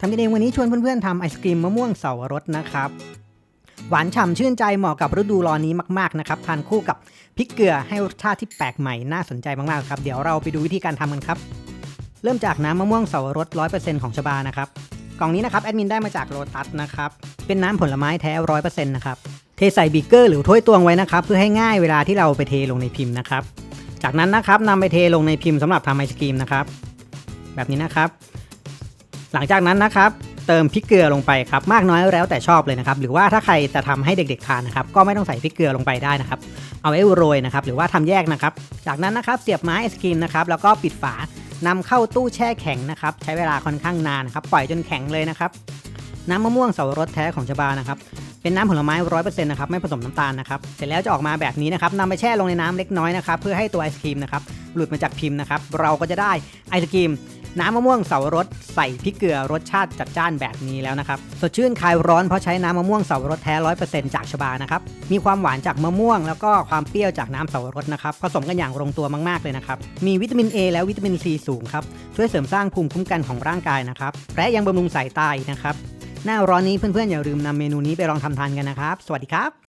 ทำกันเองวันนี้ชวนเพื่อนๆทำไอศกรีมมะม่วงเสาวรสนะครับ หวานฉ่ำชื่นใจเหมาะกับฤดูร้อนนี้มากๆนะครับ ทานคู่กับพริกเกลือให้รสชาติที่แปลกใหม่น่าสนใจมากๆครับ เดี๋ยวเราไปดูวิธีการทำกันครับ เริ่มจากน้ำมะม่วงเสาวรส 100%ของชบานะครับ กล่องนี้นะครับแอดมินได้มาจากโลตัสนะครับ เป็นน้ำผลไม้แท้ 100%นะครับ เทใส่บีเกอร์หรือถ้วยตวงไว้นะครับ เพื่อให้ง่ายเวลาที่เราไปเทลงในพิมพ์นะครับ จากนั้นนะครับนำไปเทลงในพิมพ์สำหรับทำไอศกรีมนะครับ แบบนี้นะครับ หลังจากนั้นนะครับเติมพริกเกลือลงไปครับมากน้อยแล้วแต่ชอบเลยนะครับหรือว่าถ้าใครจะทำให้เด็กๆทานนะครับก็ไม่ต้องใส่พริกเกลือลงไปได้นะครับเอาไว้โรยนะครับหรือว่าทำแยกนะครับ จากนั้นนะครับเสียบไม้ไอศกรีมนะครับแล้วก็ปิดฝานำเข้าตู้แช่แข็งนะครับใช้เวลาค่อนข้างนานครับปล่อยจนแข็งเลยนะครับน้ำมะม่วงเสาวรสแท้ของชบานะครับเป็นน้ำผลไม้ร้อยเปอร์เซ็นต์นะครับไม่ผสมน้ำตาลนะครับเสร็จแล้วจะออกมาแบบนี้นะครับนำไปแช่ลงในน้ำเล็กน้อยนะครับเพื่อให้ตัวไอศครีมนะครับหลุดมาจากพิมพ์นะครับเราก็จะได้ไอศครีม น้ำมะม่วงเสาวรสใส่พริกเกลือรสชาติจัดจ้านแบบนี้แล้วนะครับ สดชื่นคลายร้อนเพราะใช้น้ำมะม่วงเสาวรสแท้ร้อยเปอร์เซ็นต์จากชบานะครับ มีความหวานจากมะม่วงแล้วก็ความเปรี้ยวจากน้ำเสาวรสนะครับ ผสมกันอย่างลงตัวมากๆเลยนะครับ มีวิตามิน A และวิตามิน C สูงครับ ช่วยเสริมสร้างภูมิคุ้มกันของร่างกายนะครับ และยังบำรุงสายตาอีกนะครับ หน้าร้อนนี้เพื่อนๆอย่าลืมนำเมนูนี้ไปลองทำทานกันนะครับ สวัสดีครับ